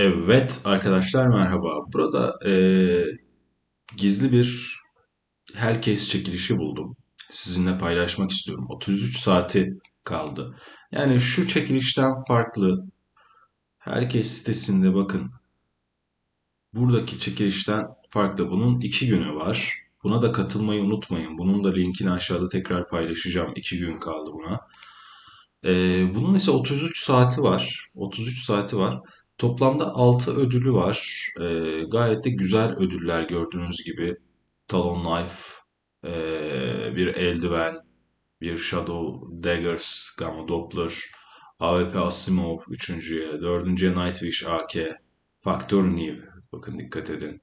Evet arkadaşlar merhaba. Burada eee, gizli bir Hellcase çekilişi buldum. Sizinle paylaşmak istiyorum. 33 saati kaldı. Yani şu çekilişten farklı. Hellcase sitesinde bakın. Buradaki çekilişten farklı. Bunun iki günü var. Buna da katılmayı unutmayın. Bunun da linkini aşağıda tekrar paylaşacağım. İki gün kaldı buna. Ee, bunun ise 33 saati var. 33 saati var. Toplamda 6 ödülü var. Ee, gayet de güzel ödüller gördüğünüz gibi. Talon Knife, ee, bir eldiven, bir Shadow Daggers, Gamma Doppler, AWP Asimov 3.ye, 4.ye Nightwish AK, Faktör New, bakın dikkat edin.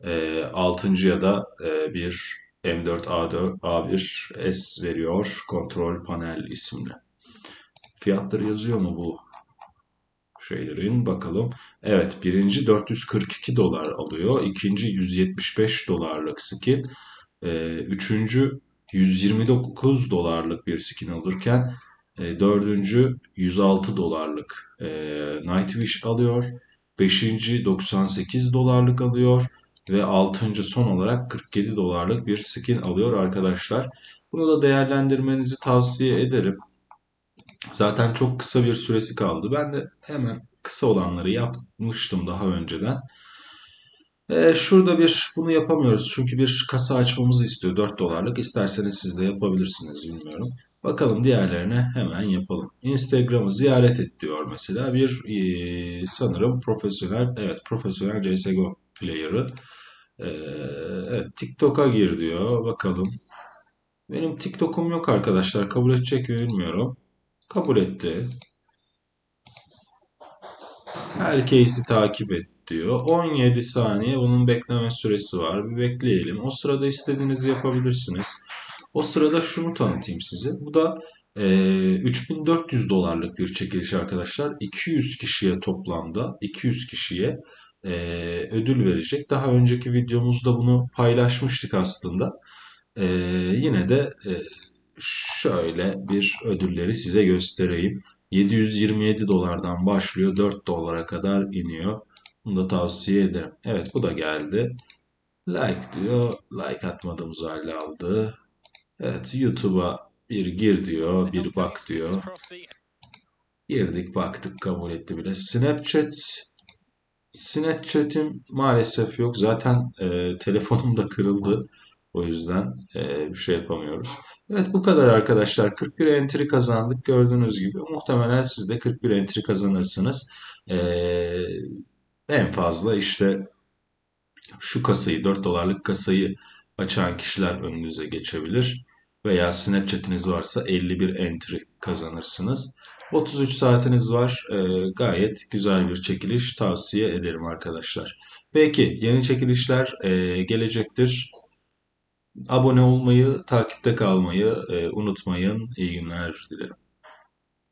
Ee, 6.ya da ee, bir M4A4, A1 S veriyor, Kontrol Panel isimli. Fiyatları yazıyor mu bu şeylerin? Bakalım. Evet birinci 442 dolar alıyor. ikinci 175 dolarlık skin. Ee, üçüncü 129 dolarlık bir skin alırken e, dördüncü 106 dolarlık e, Nightwish alıyor. Beşinci 98 dolarlık alıyor. Ve altıncı son olarak 47 dolarlık bir skin alıyor arkadaşlar. Bunu da değerlendirmenizi tavsiye ederim. Zaten çok kısa bir süresi kaldı. Ben de hemen kısa olanları yapmıştım daha önceden. Ee, şurada bir bunu yapamıyoruz çünkü bir kasa açmamızı istiyor 4 dolarlık. İsterseniz siz de yapabilirsiniz bilmiyorum. Bakalım diğerlerine hemen yapalım. Instagram'ı ziyaret et diyor mesela bir e, sanırım profesyonel evet profesyonel CSGO player'ı. Ee, evet TikTok'a gir diyor. Bakalım. Benim TikTok'um yok arkadaşlar. Kabul edecek mi bilmiyorum. Kabul etti. Herkesi takip et diyor. 17 saniye bunun bekleme süresi var. Bir bekleyelim. O sırada istediğinizi yapabilirsiniz. O sırada şunu tanıtayım size. Bu da e, 3400 dolarlık bir çekiliş arkadaşlar. 200 kişiye toplamda 200 kişiye e, ödül verecek. Daha önceki videomuzda bunu paylaşmıştık aslında. E, yine de e, şöyle bir ödülleri size göstereyim. 727 dolardan başlıyor 4 dolara kadar iniyor. Bunu da tavsiye ederim. Evet bu da geldi. Like diyor. Like atmadığımız halde aldı. Evet YouTube'a bir gir diyor. Bir bak diyor. Girdik baktık kabul etti bile. Snapchat Snapchat'im maalesef yok. Zaten e, telefonum da kırıldı. O yüzden e, bir şey yapamıyoruz. Evet bu kadar arkadaşlar. 41 entry kazandık gördüğünüz gibi. Muhtemelen siz de 41 entry kazanırsınız. Ee, en fazla işte şu kasayı 4 dolarlık kasayı açan kişiler önünüze geçebilir. Veya Snapchat'iniz varsa 51 entry kazanırsınız. 33 saatiniz var. Ee, gayet güzel bir çekiliş tavsiye ederim arkadaşlar. Peki yeni çekilişler e, gelecektir. Abone olmayı, takipte kalmayı e, unutmayın. İyi günler dilerim.